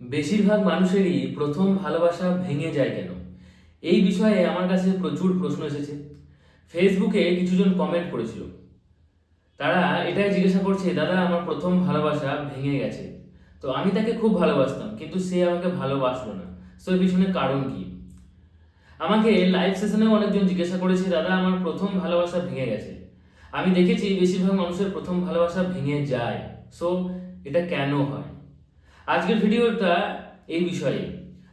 বেশিরভাগ মানুষেরই প্রথম ভালোবাসা ভেঙে যায় কেন? এই বিষয়ে আমার কাছে প্রচুর প্রশ্ন এসেছে। ফেসবুকে কিছুজন কমেন্ট করেছিল। তারা এটাই জিজ্ঞাসা করছে, দাদা, আমার প্রথম ভালোবাসা ভেঙে গেছে। তো আমি তাকে খুব ভালোবাসতাম, কিন্তু সে আমাকে ভালোবাসলো না। সো এর পিছনে কারণ কি? আমাকে লাইভ সেশনেও অনেকজন জিজ্ঞাসা করেছে, দাদা, আমার প্রথম ভালোবাসা ভেঙে গেছে। আমি দেখেছি বেশিরভাগ মানুষের প্রথম ভালোবাসা ভেঙে যায়। সো এটা কেন হয়? আজকের ভিডিওটা এই বিষয়ে।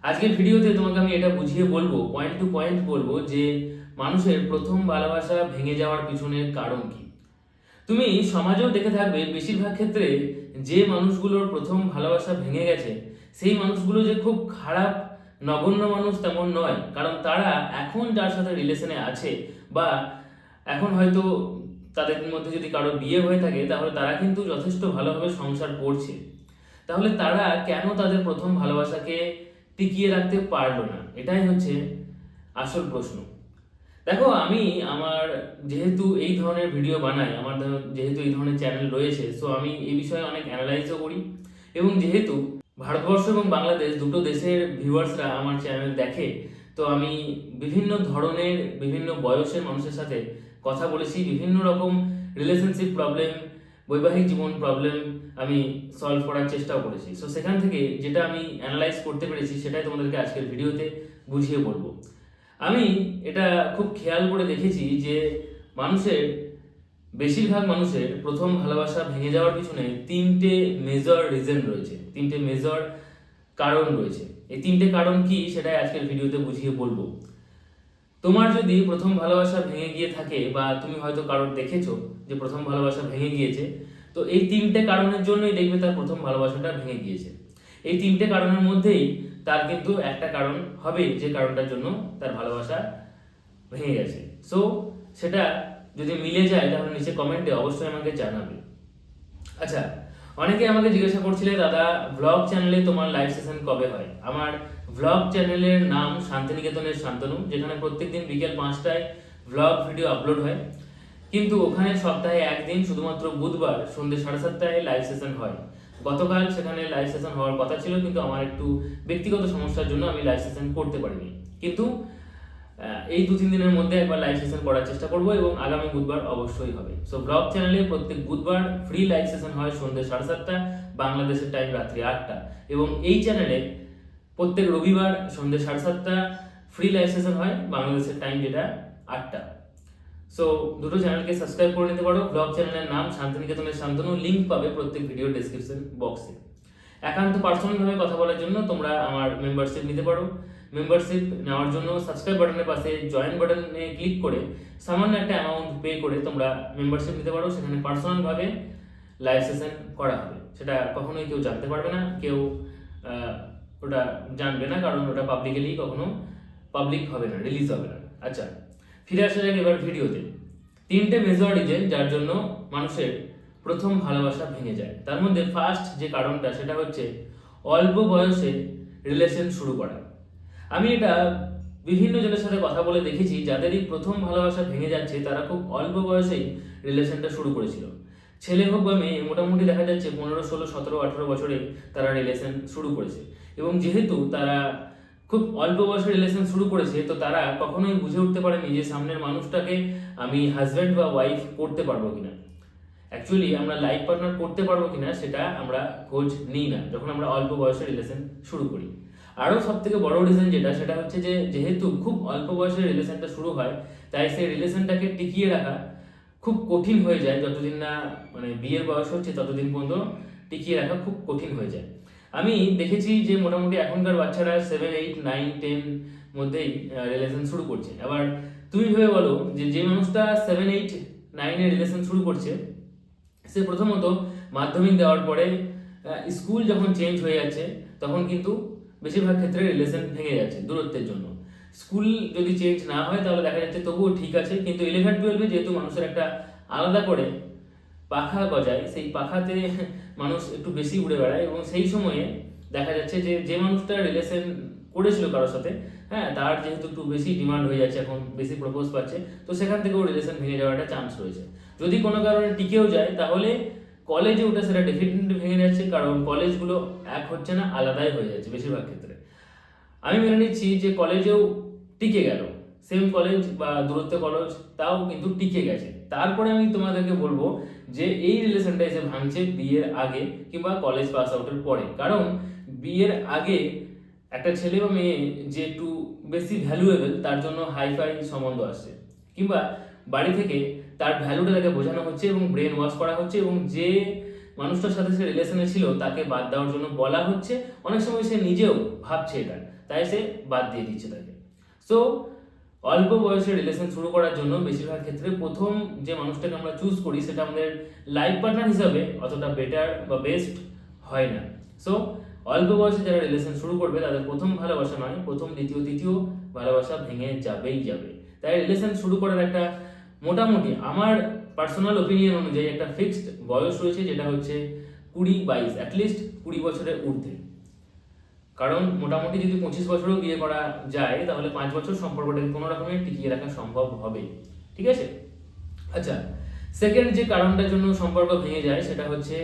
আজকের ভিডিওতে তোমাকে আমি এটা বুঝিয়ে বলব পয়েন্ট টু পয়েন্ট বলব যে মানুষের প্রথম ভালোবাসা ভেঙে যাওয়ার পিছনের কারণ কি। তুমি সমাজেও দেখে থাকবে, বেশিরভাগ ক্ষেত্রে যে মানুষগুলোর প্রথম ভালোবাসা ভেঙে গেছে, সেই মানুষগুলো যে খুব খারাপ, নগণ্য মানুষ তেমন নয়, কারণ তারা এখন যার সাথে রিলেশনে আছে বা এখন হয়তো তাদের মধ্যে যদি কারও বিয়ে হয়ে থাকে, তাহলে তারা কিন্তু যথেষ্ট ভালোভাবে সংসার করছে। তাহলে তারা কেন তাদের প্রথম ভালোবাসাকে টিকিয়ে রাখতে পারল না? এটাই হচ্ছে আসল প্রশ্ন। দেখো, আমি আমার যেহেতু এই ধরনের ভিডিও বানাই, আমার যেহেতু এই ধরনের চ্যানেল রয়েছে সো আমি এই বিষয়ে অনেক অ্যানালাইজও করি। এবং যেহেতু ভারতবর্ষ এবং বাংলাদেশ দুটো দেশের ভিউয়ার্সরা আমার চ্যানেল দেখে, তো আমি বিভিন্ন ধরনের, বিভিন্ন বয়সের মানুষের সাথে কথা বলেছি, বিভিন্ন রকম রিলেশনশিপ প্রবলেম বৈবাহিক জীবন প্রবলেম আমি সলভ করার চেষ্টাও করেছি। সো সেখান থেকে যেটা আমি অ্যানালাইজ করতে পেরেছি, সেটাই তোমাদেরকে আজকের ভিডিওতে বুঝিয়ে বলব। আমি এটা খুব খেয়াল করে দেখেছি যে মানুষের, বেশিরভাগ মানুষের প্রথম ভালোবাসা ভেঙে যাওয়ার পিছনে তিনটে মেজর রিজন রয়েছে। তিনটে মেজর কারণ রয়েছে। এই তিনটে কারণ কি সেটাই আজকের ভিডিওতে বুঝিয়ে বলব। তোমার যদি প্রথম ভালোবাসা ভেঙে গিয়ে থাকে বা তুমি হয়তো কারোর দেখেছ যে প্রথম ভালোবাসা ভেঙে গিয়েছে, তো এই তিনটে কারণের জন্যই দেখবে তার প্রথম ভালোবাসাটা ভেঙে গিয়েছে। এই তিনটে কারণের মধ্যেই তার কিন্তু একটা কারণ হবে যে কারণটার জন্য তার ভালোবাসা ভেঙে গেছে। সো সেটা যদি মিলে যায় তাহলে নিচে কমেন্টে অবশ্যই আমাকে জানাবে। আচ্ছা অনেকে আমাকে জিজ্ঞাসা করছিলে, দাদা ব্লগ চ্যানেলে তোমার লাইভ সেশন কবে হয়? আমার ব্লগ চ্যানেলের নাম শান্তিনিকেতনের শান্তনু, যেখানে প্রত্যেকদিন বিকেল পাঁচটায় ব্লগ ভিডিও আপলোড হয়। কিন্তু ওখানে সপ্তাহে একদিন শুধুমাত্র বুধবার সন্ধ্যে সাড়ে সাতটায় লাইভ সেশন হয়। গতকাল সেখানে লাইভ সেশন হওয়ার কথা ছিল, কিন্তু আমার একটু ব্যক্তিগত সমস্যার জন্য আমি লাইভ সেশন করতে পারিনি। কিন্তু এই দু তিন দিনের মধ্যে একবার লাইভ সেশন করার চেষ্টা করব এবং আগামী বুধবার অবশ্যই হবে। সো ব্লগ চ্যানেলে প্রত্যেক বুধবার ফ্রি লাইভ সেশন হয় সন্ধ্যে সাড়ে সাতটা, বাংলাদেশের টাইম রাত্রি আটটা। এবং এই চ্যানেলে প্রত্যেক রবিবার সন্ধ্যে সাড়ে সাতটা ফ্রি লাইভ সেশন হয় বাংলাদেশের টাইম যেটা আটটা। সো দুটো চ্যানেলকে সাবস্ক্রাইব করে নিতে পারো। ব্লগ চ্যানেলের নাম শান্তিনিকেতনের শান্তনু। লিংক পাবে প্রত্যেক ভিডিও ডেসক্রিপশন বক্সে একান্ত পার্সোনালভাবে কথা বলার জন্য তোমরা আমার মেম্বারশিপ নিতে পারো। মেম্বারশিপ নেওয়ার জন্য সাবস্ক্রাইব বাটনের পাশে জয়েন বাটনে ক্লিক করে সামান্য একটা অ্যামাউন্ট পে করে তোমরা মেম্বারশিপ নিতে পারো। সেখানে পার্সোনালভাবে লাইভ সেশন করা হবে। সেটা কখনোই কেউ জানতে পারবে না, কেউ ওটা জানবে না কারণ ওটা পাবলিকেলি কখনো পাবলিক হবে না রিলিজ হবে না। আচ্ছা ফিরে আসা যাক এবার ভিডিওতে। তিনটে মেজর রিজন যার জন্য মানুষের প্রথম ভালোবাসা ভেঙে যায়। তার মধ্যে ফার্স্ট যে কারণটা, সেটা হচ্ছে অল্প বয়সে রিলেশন শুরু করা। আমি এটা বিভিন্ন জনের সাথে কথা বলে দেখেছি, যাদেরই প্রথম ভালোবাসা ভেঙে যাচ্ছে, তারা খুব অল্প বয়সেই রিলেশনটা শুরু করেছিল। ছেলে হোক বা মেয়ে, মোটামুটি দেখা যাচ্ছে পনেরো, ষোলো, সতেরো, আঠেরো বছরে তারা রিলেশন শুরু করেছে। এবং যেহেতু তারা খুব অল্প বয়সে রিলেশন শুরু করেছে, তো তারা কখনোই বুঝে উঠতে পারেনি যে সামনের মানুষটাকে আমি হাজব্যান্ড বা ওয়াইফ করতে পারব কিনা। অ্যাকচুয়ালি আমরা লাইফ পার্টনার করতে পারব কিনা, সেটা আমরা খোঁজ নিই না, যখন আমরা অল্প বয়সে রিলেশন শুরু করি। আরও সব থেকে বড় রিজন যেটা, সেটা হচ্ছে যে, যেহেতু খুব অল্প বয়সে রিলেশনটা শুরু হয়, তাই সেই রিলেশনটাকে টিকিয়ে রাখা খুব কঠিন হয়ে যায়। যতদিন না মানে বিয়ের বয়স হচ্ছে, ততদিন পর্যন্ত টিকিয়ে রাখা খুব কঠিন হয়ে যায়। আমি দেখেছি যে, মোটামুটি এখনকার বাচ্চারা সেভেন এইট নাইন টেন মধ্যেই রিলেশন শুরু করছে। আবার তুমি ভেবে বলো যে যে মানুষটা সেভেন এইট নাইনে রিলেশন শুরু করছে, সে প্রথমত মাধ্যমিক দেওয়ার পরে স্কুল যখন চেঞ্জ হয়ে যাচ্ছে, তখন কিন্তু বেশিরভাগ ক্ষেত্রে রিলেশন ভেঙে যাচ্ছে দূরত্বের জন্য। স্কুল যদি চেঞ্জ না হয়, তাহলে দেখা যাচ্ছে তবুও ঠিক আছে, কিন্তু ইলেভেন টুয়েলভে যেহেতু মানুষের একটা আলাদা করে পাখা গজায়, সেই পাখাতে মানুষ একটু বেশি উড়ে বেড়ায় এবং সেই সময়ে দেখা যাচ্ছে যে যে মানুষটা রিলেশন করেছিল কারোর সাথে হ্যাঁ তার যেহেতু একটু বেশি ডিমান্ড হয়ে যাচ্ছে, এখন বেশি প্রপোজ পাচ্ছে, তো সেখান থেকেও রিলেশন ভেঙে যাওয়ার একটা চান্স রয়েছে। যদি কোনো কারণে টিকেও যায়, তাহলে কলেজে ওটা সেটা ডেফিনেটলি ভেঙে যাচ্ছে, কারণ কলেজগুলো এক হচ্ছে না, আলাদাই হয়ে যাচ্ছে বেশিরভাগ ক্ষেত্রে। আমি মেনে নিচ্ছি যে কলেজেও টিকে গেল। সেম কলেজ বা দূরত্ব কলেজ তাও কিন্তু টিকে গেছে। তারপরে আমি তোমাদেরকে বলব যে এই রিলেশনটা এসে ভাঙছে বিয়ের আগে কিংবা কলেজ পাস আউটের পরে। কারণ বিয়ের আগে একটা ছেলে বা মেয়ে যে একটু বেশি ভ্যালুয়েবল তার জন্য হাইফাই সম্বন্ধ আসছে। কিংবা বাড়ি থেকে তার ভ্যালুটা তাকে বোঝানো হচ্ছে এবং ব্রেন ওয়াশ করা হচ্ছে এবং যে মানুষটার সাথে সে রিলেশনে ছিল, তাকে বাদ দেওয়ার জন্য বলা হচ্ছে। অনেক সময় সে নিজেও ভাবছে এটা, তাই সে বাদ দিয়ে দিচ্ছে তাকে। সো অল্প বয়সে রিলেশন শুরু করার জন্য বেশিরভাগ ক্ষেত্রে প্রথম যে মানুষটাকে আমরা চুজ করি, সেটা আমাদের লাইফ পার্টনার হিসাবে অতটা বেটার বা বেস্ট হয় না। সো অল্প বয়সে যারা রিলেশন শুরু করবে, তাদের প্রথম ভালোবাসা নয়, প্রথম, দ্বিতীয়, তৃতীয় ভালোবাসা ভেঙে যাবেই যাবে। তাই রিলেশন শুরু করার একটা মোটামুটি আমার পার্সোনাল ওপিনিয়ন অনুযায়ী একটা ফিক্সড বয়স রয়েছে যেটা হচ্ছে কুড়ি বাইশ অ্যাটলিস্ট কুড়ি বছরের ঊর্ধ্বে। কারণ মোটামুটি যদি পঁচিশ বছরও বিয়ে করা যায়, তাহলে পাঁচ বছর সম্পর্কটাকে কোনো রকমে টিকিয়ে রাখা সম্ভব হবে। ঠিক আছে? আচ্ছা সেকেন্ড যে কারণটার জন্য সম্পর্ক ভেঙে যায়, সেটা হচ্ছে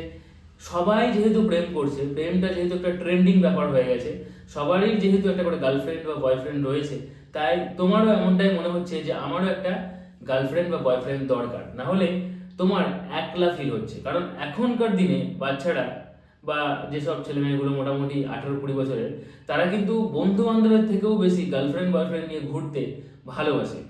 সবাই যেহেতু প্রেম করছে, প্রেমটা যেহেতু একটা ট্রেন্ডিং ব্যাপার হয়ে গেছে, সবারই যেহেতু একটা করে গার্লফ্রেন্ড বা বয়ফ্রেন্ড রয়েছে, তাই তোমারও এমনটাই মনে হচ্ছে যে আমারও একটা গার্লফ্রেন্ড বা বয়ফ্রেন্ড দরকার। না হলে তোমার একলা ফিল হচ্ছে। কারণ এখনকার দিনে বাচ্চারা বা যেসব ছেলে মেয়েগুলো মোটামুটি আঠারো কুড়ি বছরের, তারা কিন্তু বন্ধু বান্ধবের থেকেও বেশি গার্লফ্রেন্ড বয়ফ্রেন্ড নিয়ে ঘুরতে ভালোবাসে।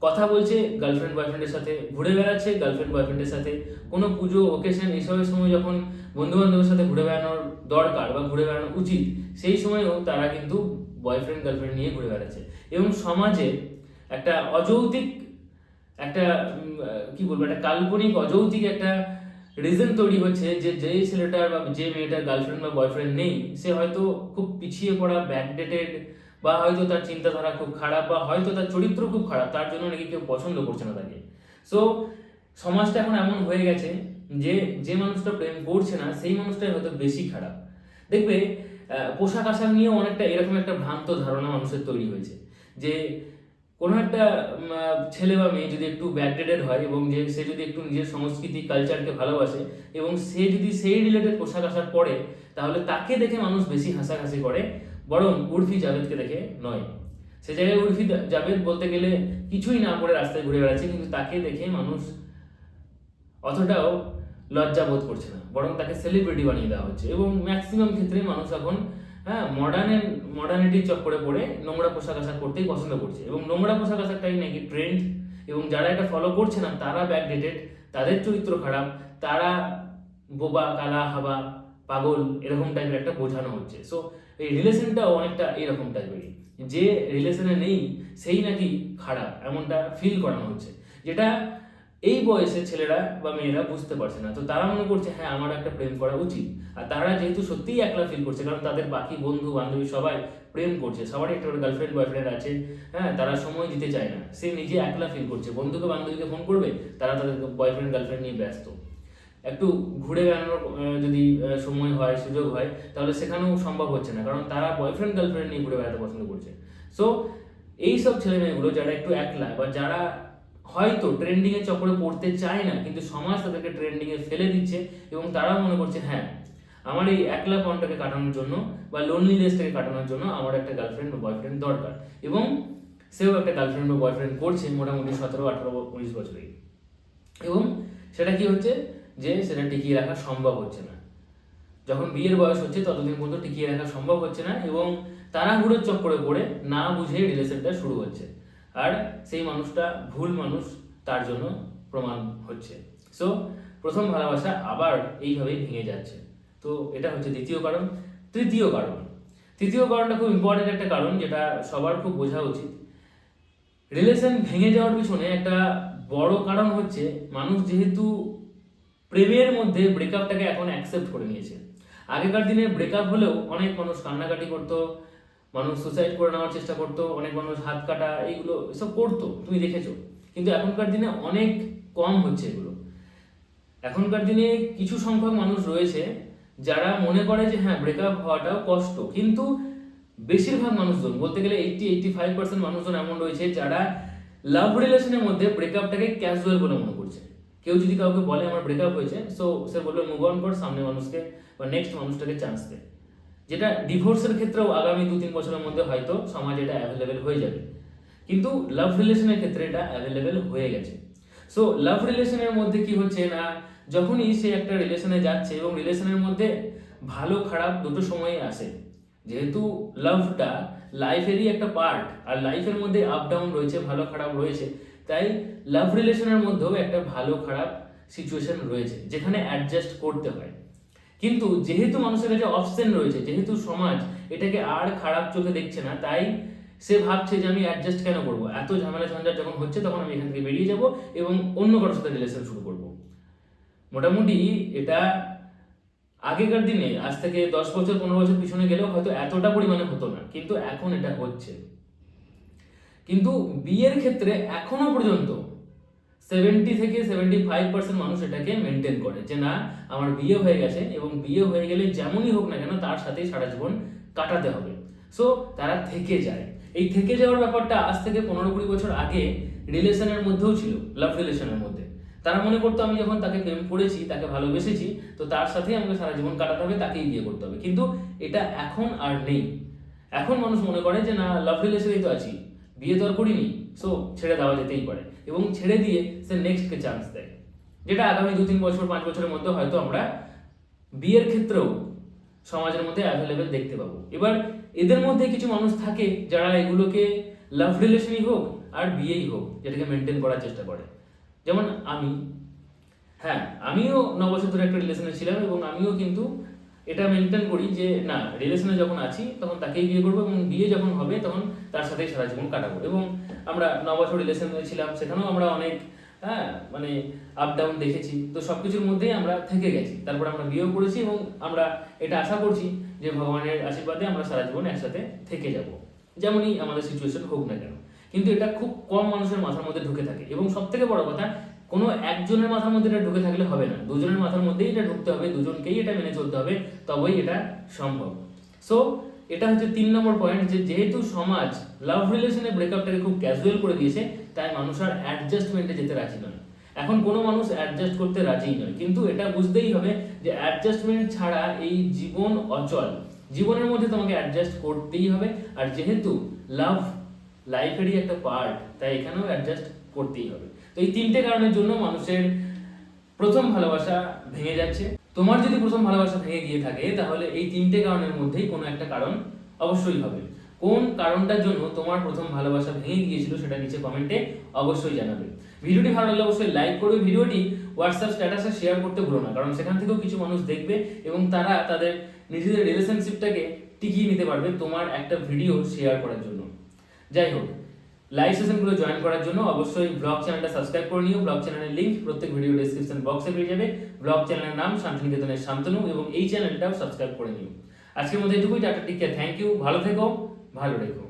কথা বলছে গার্লফ্রেন্ড বয়ফ্রেন্ডের সাথে, ঘুরে বেড়াচ্ছে গার্লফ্রেন্ড বয়ফ্রেন্ডের সাথে। কোনো পুজো ওকেশন এসবের সময় যখন বন্ধু বান্ধবের সাথে ঘুরে বেড়ানোর দরকার বা ঘুরে বেড়ানো উচিত, সেই সময়েও তারা কিন্তু বয়ফ্রেন্ড গার্লফ্রেন্ড নিয়ে ঘুরে বেড়াচ্ছে। এবং সমাজে একটা অযৌক্তিক একটা কি বলব, একটা কাল্পনিক, অযৌক্তিক একটা রিজন তৈরি হচ্ছে যে যেই ছেলেটার বা যে মেয়েটার গার্লফ্রেন্ড বা বয়ফ্রেন্ড নেই, সে হয়তো খুব পিছিয়ে পড়া ব্যাকডেটেড বা হয়তো তার চিন্তাধারা খুব খারাপ বা হয়তো তার চরিত্র খুব খারাপ, তার জন্য নাকি কেউ পছন্দ করছে না তাকে। সো সমাজটা এখন এমন হয়ে গেছে যে যে মানুষটা প্রেম করছে না, সেই মানুষটাই হয়তো বেশি খারাপ। দেখবে পোশাক আশাক নিয়েও অনেকটা এরকম একটা ভ্রান্ত ধারণা মানুষের তৈরি হয়েছে যে কোনো একটা ছেলে বা মেয়ে যদি একটু ব্যাকডেটেড হয় এবং যে, সে যদি একটু নিজের সংস্কৃতি কালচারকে ভালোবাসে এবং সে যদি সেই রিলেটেড পোশাক আশাক পরে, তাহলে তাকে দেখে মানুষ বেশি হাসাহাসি করে, বরং উর্ফি জাভেদকে দেখে নয়। সে জায়গায় উর্ফি জাভেদ বলতে গেলে কিছুই না পরে রাস্তায় ঘুরে বেড়াচ্ছে, কিন্তু তাকে দেখে মানুষ অতটাও লজ্জা বোধ করছে না, বরং তাকে সেলিব্রিটি বানিয়ে দেওয়া হচ্ছে এবং ম্যাক্সিমাম ক্ষেত্রে মানুষ এখন হ্যাঁ মডার্নের মডার্নিটির চক্করে পড়ে নোংরা পোশাক আশাক করতেই পছন্দ করছে। এবং নোংরা পোশাক আশাকটাই নাকি ট্রেন্ড এবং যারা এটা ফলো করছে না, তারা ব্যাকডেটেড তাদের চরিত্র খারাপ, তারা বোবা, কালা, হাবা, পাগল এরকম টাইপের একটা বোঝানো হচ্ছে। সো এই রিলেশনটাও অনেকটা এরকম টাইপেরই যে রিলেশনে নেই, সেই নাকি খারাপ, এমনটা ফিল করানো হচ্ছে। যেটা এই বয়সে ছেলেরা বা মেয়েরা বুঝতে পারছে না। তো তারা মনে করছে হ্যাঁ আমার একটা প্রেম করা উচিত। আর তারা যেহেতু সত্যিই একলা ফিল করছে, কারণ তাদের বাকি বন্ধু, বান্ধবী সবাই প্রেম করছে। সবারই একটা করে গার্লফ্রেন্ড বয়ফ্রেন্ড আছে। হ্যাঁ তারা সময় দিতে চায় না। সে নিজে একলা ফিল করছে। বন্ধুকে, বান্ধবীকে ফোন করবে, তারা তাদের বয়ফ্রেন্ড গার্লফ্রেন্ড নিয়ে ব্যস্ত। একটু ঘুরে বেড়ানোর যদি সময় হয়, সুযোগ হয়, তাহলে সেখানেও সম্ভব হচ্ছে না। কারণ তারা বয়ফ্রেন্ড গার্লফ্রেন্ড নিয়ে ঘুরে বেড়াতে পছন্দ করছে। সো এই সব ছেলে যারা একটু একলা বা যারা হয়তো ট্রেন্ডিং এর চক্করে পড়তে চায় না, কিন্তু সমাজ তাদেরকে ট্রেন্ডিং এ ফেলে দিচ্ছে এবং তারাও মনে করছে হ্যাঁ আমার এই একলা পনটাকে কাটানোর জন্য বা লোনলিনেসটাকে কাটানোর জন্য আমার একটা গার্লফ্রেন্ড বা বয়ফ্রেন্ড দরকার। এবং সেও একটা গার্লফ্রেন্ড বা বয়ফ্রেন্ড করছে মোটামুটি সতেরো, আঠারো, উনিশ বছরেই। এবং সেটা কি হচ্ছে? যে সেটা টিকিয়ে রাখা সম্ভব হচ্ছে না। যখন বিয়ের বয়স হচ্ছে, ততদিন পর্যন্ত টিকিয়ে রাখা সম্ভব হচ্ছে না এবং তারা তাড়াহুড়োর চক্করে পড়ে না বুঝে রিলেশনটা শুরু হচ্ছে। আর সেই মানুষটা ভুল মানুষ, তার জন্য প্রমাণ হচ্ছে। সো প্রথম ভালোবাসা আবার এইভাবেই ভেঙে যাচ্ছে। তো এটা হচ্ছে দ্বিতীয় কারণ। তৃতীয় কারণ। তৃতীয় কারণটা খুব ইম্পর্টেন্ট একটা কারণ, যেটা সবার খুব বোঝা উচিত। রিলেশন ভেঙে যাওয়ার পিছনে একটা বড় কারণ হচ্ছে, মানুষ যেহেতু প্রেমের মধ্যে ব্রেকআপটাকে এখন অ্যাকসেপ্ট করে নিয়েছে। আগেকার দিনে ব্রেকআপ হলেও অনেক মানুষ কান্নাকাটি করতো মানুষ সুসাইড করে নেওয়ার চেষ্টা করতো, অনেক মানুষ হাত কাটা, এইগুলো এসব করতো, তুমি দেখেছ। কিন্তু এখনকার দিনে অনেক কম হচ্ছে এগুলো। এখনকার দিনে কিছু সংখ্যক মানুষ রয়েছে যারা মনে করে যে হ্যাঁ ব্রেকআপ হওয়াটাও কষ্ট। কিন্তু বেশিরভাগ মানুষজন, বলতে গেলে এইটটি এইটটি ফাইভ পার্সেন্ট মানুষজন এমন রয়েছে যারা লাভ রিলেশনের মধ্যে ব্রেকআপটাকে ক্যাজুয়াল বলে মনে করছে। কেউ যদি কাউকে বলে, আমার ব্রেকআপ হয়েছে সো সে বলবে মুভ অন কর, সামনে মানুষকে বা নেক্সট মানুষটাকে চান্স দে। যেটা ডিভোর্সের ক্ষেত্রেও আগামী দু তিন বছরের মধ্যে হয়তো সমাজে এটা অ্যাভেলেবেল হয়ে যাবে। কিন্তু লাভ রিলেশনের ক্ষেত্রে এটা অ্যাভেলেবেল হয়ে গেছে। সো লাভ রিলেশনের মধ্যে কি হচ্ছে না, যখনই সে একটা রিলেশনে যাচ্ছে এবং রিলেশনের মধ্যে ভালো খারাপ দুটো সময় আসে। যেহেতু লাভটা লাইফেরই একটা পার্ট আর লাইফের মধ্যে আপ ডাউন রয়েছে, ভালো খারাপ রয়েছে, তাই লাভ রিলেশনের মধ্যেও একটা ভালো খারাপ সিচুয়েশন রয়েছে, যেখানে অ্যাডজাস্ট করতে হয়। কিন্তু যেহেতু মানুষের কাছে অপশন রয়েছে, যেহেতু সমাজ এটাকে আর খারাপ চোখে দেখছে না, তাই সে ভাবছে যে আমি অ্যাডজাস্ট কেন করব? এত ঝামেলা ঝঞ্ঝাট যখন হচ্ছে তখন আমি এখান থেকে বেরিয়ে যাব এবং অন্য কারোর সাথে রিলেশন শুরু করব। মোটামুটি এটা আগেকার দিনে, আজ থেকে দশ বছর, পনেরো বছর পিছনে গেলেও হয়তো এতটা পরিমাণে হতো না, কিন্তু এখন এটা হচ্ছে। কিন্তু বিয়ের ক্ষেত্রে এখনও পর্যন্ত সেভেন্টি থেকে সেভেন্টি ফাইভ পার্সেন্ট মানুষ এটাকে মেনটেন করে যে, না, আমার বিয়ে হয়ে গেছে এবং বিয়ে হয়ে গেলে যেমনই হোক না কেন তার সাথেই সারা জীবন কাটাতে হবে। সো তারা থেকে যায়। এই থেকে যাওয়ার ব্যাপারটা আজ থেকে পনেরো কুড়ি বছর আগে রিলেশনের মধ্যেও ছিল লাভ রিলেশনের মধ্যে। তারা মনে করতো, আমি যখন তাকে প্রেম করেছি, তাকে ভালোবেসেছি, তো তার সাথেই আমাকে সারা জীবন কাটাতে হবে, তাকেই বিয়ে করতে হবে। কিন্তু এটা এখন আর নেই। এখন মানুষ মনে করে যে, না লাভ রিলেশনেই তো আছি, বিয়ে তো আর করিনি সো ছেড়ে দেওয়া যেতেই পারে। এবং ছেড়ে দিয়ে সে নেক্সটকে চান্স দেয়। যেটা আগামী দু তিন বছর, পাঁচ বছরের মধ্যে হয়তো আমরা বিয়ের ক্ষেত্রেও সমাজের মধ্যে অ্যাভেলেবেল দেখতে পাবো। এবার এদের মধ্যে কিছু মানুষ থাকে যারা এগুলোকে লাভ রিলেশনই হোক আর বিয়েই হোক, যেটাকে মেনটেন করার চেষ্টা করে। যেমন আমি। হ্যাঁ আমিও ন বছর ধরে একটা রিলেশনে ছিলাম এবং আমিও কিন্তু এটা মেনটেন করি যে, না রিলেশনে যখন আছি, তখন তাকেই বিয়ে করব এবং বিয়ে যখন হবে, তখন তার সাথেই সারা জীবন কাটাবো। এবং আমরা ন বছর রিলেশনে ছিলাম সেখানেও আমরা অনেক হ্যাঁ মানে আপ ডাউন দেখেছি। তো সব কিছুর মধ্যেই আমরা থেকে গেছি। তারপর আমরা বিয়েও করেছি এবং আমরা এটা আশা করছি যে, ভগবানের আশীর্বাদে আমরা সারা জীবন একসাথে থেকে যাব। যেমনই আমাদের সিচুয়েশন হোক না কেন। কিন্তু এটা খুব কম মানুষের মাথার মধ্যে ঢুকে থাকে। এবং সব থেকে বড় কথা কোনো একজনের মাথার মধ্যে এটা ঢুকে থাকলে হবে না। দুজনের মাথার মধ্যেই এটা ঢুকতে হবে, দুজনকেই এটা মেনে চলতে হবে, তবেই এটা সম্ভব। সো এটা হচ্ছে তিন নম্বর পয়েন্ট যে যেহেতু সমাজ লাভ রিলেশনে ব্রেকআপটাকে খুব ক্যাজুয়াল করে দিয়েছে, তাই মানুষ আর অ্যাডজাস্টমেন্টে যেতে রাজি নয়। এখন কোনো মানুষ অ্যাডজাস্ট করতে রাজিই নয়, কিন্তু এটা বুঝতেই হবে যে অ্যাডজাস্টমেন্ট ছাড়া এই জীবন অচল। জীবনের মধ্যে তোমাকে অ্যাডজাস্ট করতেই হবে, আর যেহেতু লাভ লাইফেরই একটা পার্ট তাই এখানেও অ্যাডজাস্ট করতেই হবে। তো এই তিনটে কারণের জন্য মানুষের প্রথম ভালোবাসা ভেঙে যাচ্ছে। তোমার যদি প্রথম ভালোবাসা ভেঙে গিয়ে থাকে, তাহলে এই তিনটে কারণের মধ্যেই কোনো একটা কারণ অবশ্যই হবে। কোন কারণটার জন্য তোমার প্রথম ভালোবাসা ভেঙে গিয়েছিল সেটা নিচে কমেন্টে অবশ্যই জানাবে। ভিডিওটি ভালো লাগলে অবশ্যই লাইক করবে, ভিডিওটি হোয়াটসঅ্যাপ স্ট্যাটাসে শেয়ার করতে ভুলো না, কারণ সেখান থেকেও কিছু মানুষ দেখবে এবং তারা তাদের নিজেদের রিলেশনশিপটাকে টিকিয়ে নিতে পারবে তোমার একটা ভিডিও শেয়ার করার জন্য। যাই হোক লাইভ সেশনগুলো জয়েন করার জন্য অবশ্যই ব্লগ চ্যানেলটা সাবস্ক্রাইব করে নিও। ব্লগ চ্যানেলের লিঙ্ক প্রত্যেক ভিডিও ডেসক্রিপশন বক্সে পেয়ে যাবে। ব্লগ চ্যানেলের নাম শান্তিনিকেতনের শান্তনু এবং এই চ্যানেলটাও সাবস্ক্রাইব করে নিও। আজকের মধ্যে এটুকুই, টাটা টিকে থ্যাংক ইউ ভালো থেকো, ভালো রেখো।